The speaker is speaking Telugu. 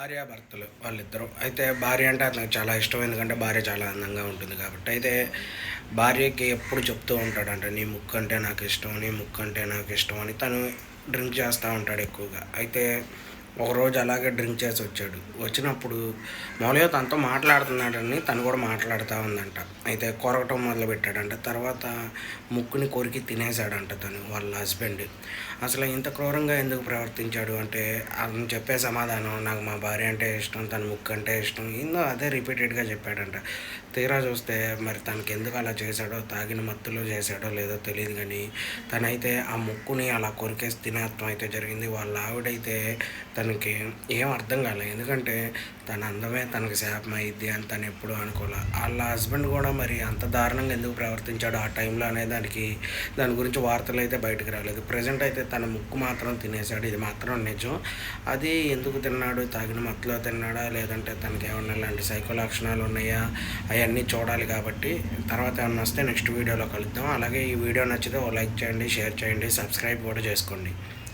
భార్యాభర్తలు వాళ్ళిద్దరూ. అయితే భార్య అంటే అతనికి చాలా ఇష్టం. ఎందుకంటే భార్య చాలా అందంగా ఉంటుంది కాబట్టి. అయితే భార్యకి ఎప్పుడు చెప్తూ ఉంటాడంట నీ ముక్కు అంటే నాకు ఇష్టం నీ ముక్కు అంటే నాకు ఇష్టం అని తను డ్రింక్ చేస్తూ ఉంటాడు ఎక్కువగా. అయితే ఒకరోజు అలాగే డ్రింక్ చేసి వచ్చాడు. వచ్చినప్పుడు మౌలయ్య తనతో మాట్లాడుతున్నాడని తను కూడా మాట్లాడుతూ ఉందంట. అయితే కొరకటం మొదలుపెట్టాడంట. తర్వాత ముక్కుని కొరికి తినేశాడంట తను వాళ్ళ హస్బెండ్. అసలు ఇంత క్రూరంగా ఎందుకు ప్రవర్తించాడు అంటే అతను చెప్పే సమాధానం నాకు మా భార్య అంటే ఇష్టం తన ముక్కు అంటే ఇష్టం ఏందో అదే రిపీటెడ్గా చెప్పాడంట. తీరా చూస్తే మరి తనకి ఎందుకు అలా చేశాడో తాగిన మత్తులో చేశాడో లేదో తెలియదు కానీ తనైతే ఆ ముక్కుని అలా కొరికేసి తినేత్వం అయితే జరిగింది. వాళ్ళ ఆవిడైతే తనకి ఏం అర్థం కాలేదు ఎందుకంటే తన అందమే తనకి శాపం అయింది అని తను ఎప్పుడు అనుకోలే. వాళ్ళ హస్బెండ్ కూడా మరి అంత దారుణంగా ఎందుకు ప్రవర్తించాడు ఆ టైంలో అనే దానికి దాని గురించి వార్తలు అయితే బయటకు రాలేదు. ప్రజెంట్ అయితే తన ముక్కు మాత్రం తినేశాడు. ఇది మాత్రం నిజం. అది ఎందుకు తిన్నాడు? తాగిన మత్తులో తిన్నాడా? లేదంటే తనకి ఏమన్నా ఇలాంటి సైకో లక్షణాలు ఉన్నాయా? అవన్నీ చూడాలి కాబట్టి. తర్వాత ఏమన్నా వస్తే నెక్స్ట్ వీడియోలో కలుద్దాం. అలాగే ఈ వీడియో నచ్చితే ఓ లైక్ చేయండి షేర్ చేయండి సబ్స్క్రైబ్ కూడా చేసుకోండి.